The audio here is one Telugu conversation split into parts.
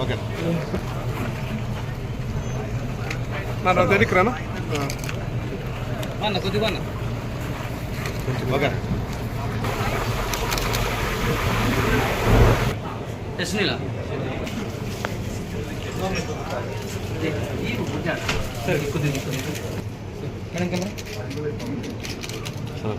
Oke. Okay. Nah, dari kerana? Mana? Kau di mana? Oke. Di sini lah. Kamera. Salam.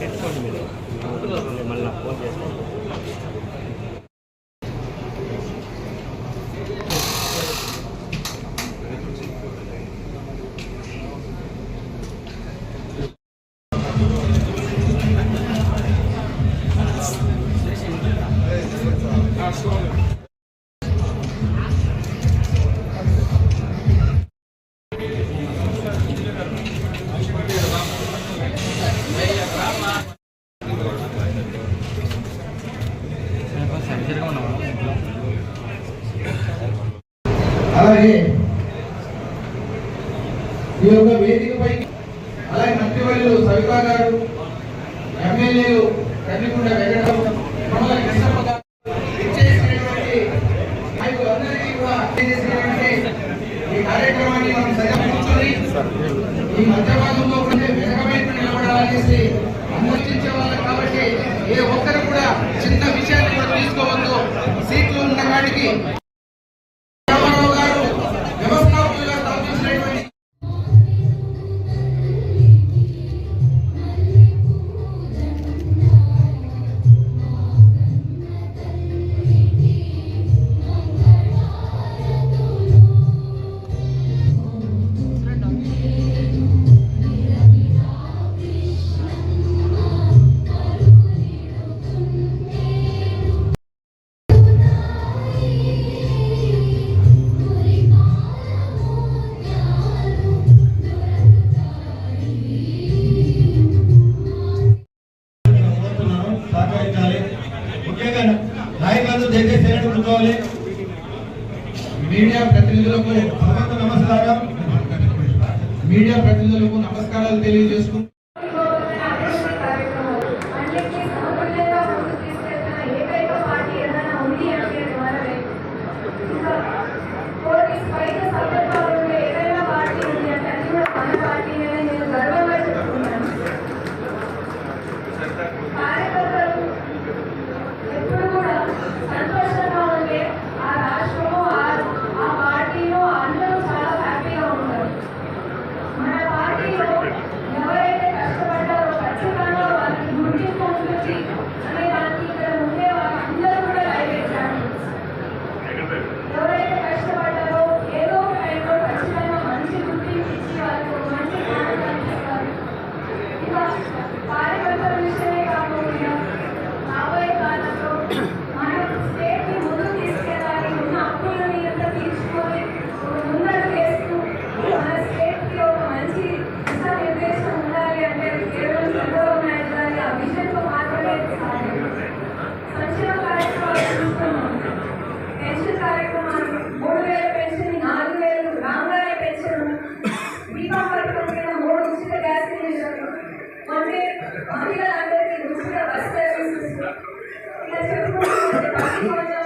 해초입니다. 원래 말랐고 이제 Thank you. అలాగే ఈ యొక్క వేదికపై అలాగే మంత్రివర్యులు సవితా గారు ఎమ్మెల్యేలు కన్నికుంట వెంకటరావు ఈ కార్యక్రమాన్ని మనం ఈ మధ్య భాగంలో ఉండే వెనకబైపు నిలబడాలనేసి వాళ్ళు కాబట్టి ఏ ఒక్కరు కూడా చిన్న విషయాన్ని కూడా తీసుకోవద్దు. సీట్లు ఉన్న వాడికి నాయకులందరూ దయచేసి సైలెంట్ కూర్చోవాలి మీడియా ప్రతినిధులకు సభకు నమస్కారం మీడియా ప్రతినిధులకు నమస్కారాలు తెలియజేస్తూ Thank you. Thank you.